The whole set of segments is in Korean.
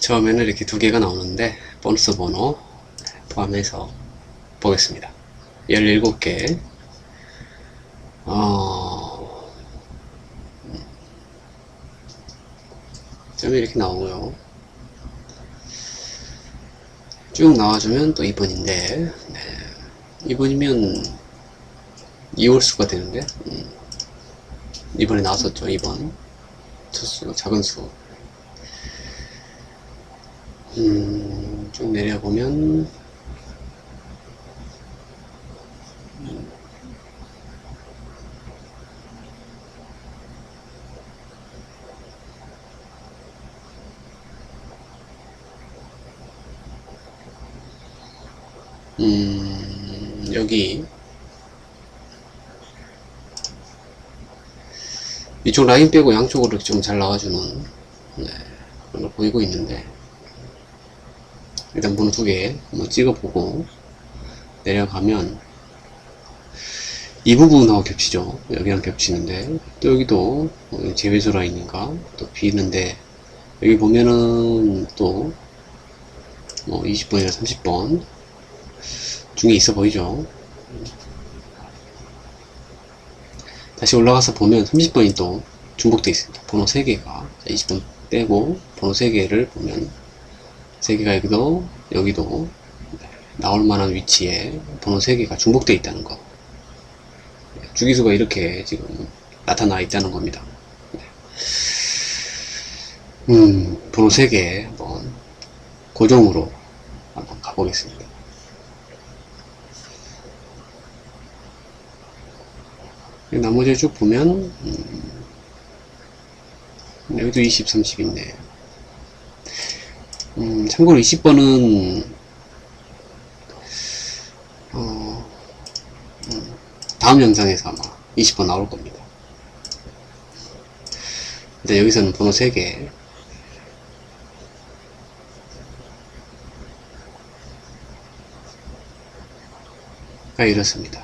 처음에는 이렇게 두 개가 나오는데 보너스 번호 포함해서 보겠습니다. 17개 어... 점이 이렇게 나오고요. 쭉 나와주면 또 2번인데 네. 2번이면 2월수가 되는데 음. 이번에 나왔었죠 2번 첫수 작은 수 음, 쭉 내려보면 음, 여기 이쪽 라인 빼고 양쪽으로 좀 잘 나와주는 네, 그런 거 보이고 있는데 일단 번호 두개 한번 찍어보고 내려가면 이 부분하고 겹치죠. 여기랑 겹치는데 또 여기도 어, 제외수 라인인가? 또 비는데 여기 보면은 또 뭐 20번이나 30번 중에 있어 보이죠? 다시 올라가서 보면 30번이 또 중복되어 있습니다. 번호 3개가. 20번 빼고 번호 3개를 보면 3개가 여기도 여기도 나올 만한 위치에 번호 3개가 중복되어 있다는 거 주기수가 이렇게 지금 나타나 있다는 겁니다. 음, 번호 3개 한번 고정으로 한번 가보겠습니다. 나머지 쭉 보면 음, 여기도 20, 30 있네. 음, 참고로 20번은 어, 음, 다음 영상에서 아마 20번 나올 겁니다. 근데 여기서는 번호 3개 가 이렇습니다.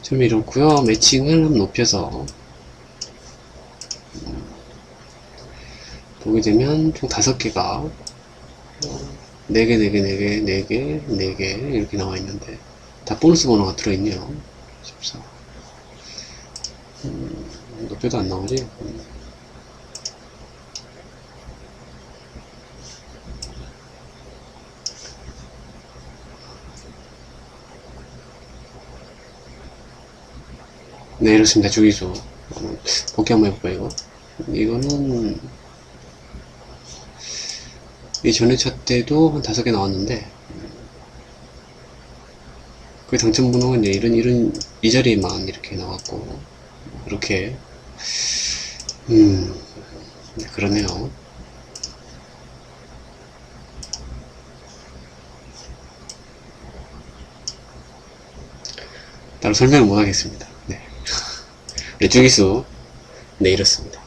좀 이렇고요 매칭을 높여서 보게 되면 총 다섯 개가 어, 네 개, 네 개, 네 개, 네 개, 네개 이렇게 나와 있는데 다 보너스 번호가 들어있네요. 14. 음, 높여도 안 나오지? 음. 네, 이렇습니다. 주기수. 어, 복귀 한번 해볼까요, 이거? 이거는, 이 전에 차 때도 한 다섯 개 나왔는데, 그 당첨 이제 이런, 이런, 이 자리에만 이렇게 나왔고, 이렇게, 음, 네, 그러네요. 따로 설명을 못 하겠습니다. 네. 네, 주기수. 네, 이렇습니다.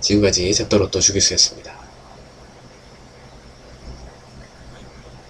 지금까지 잡다로또 주기수였습니다.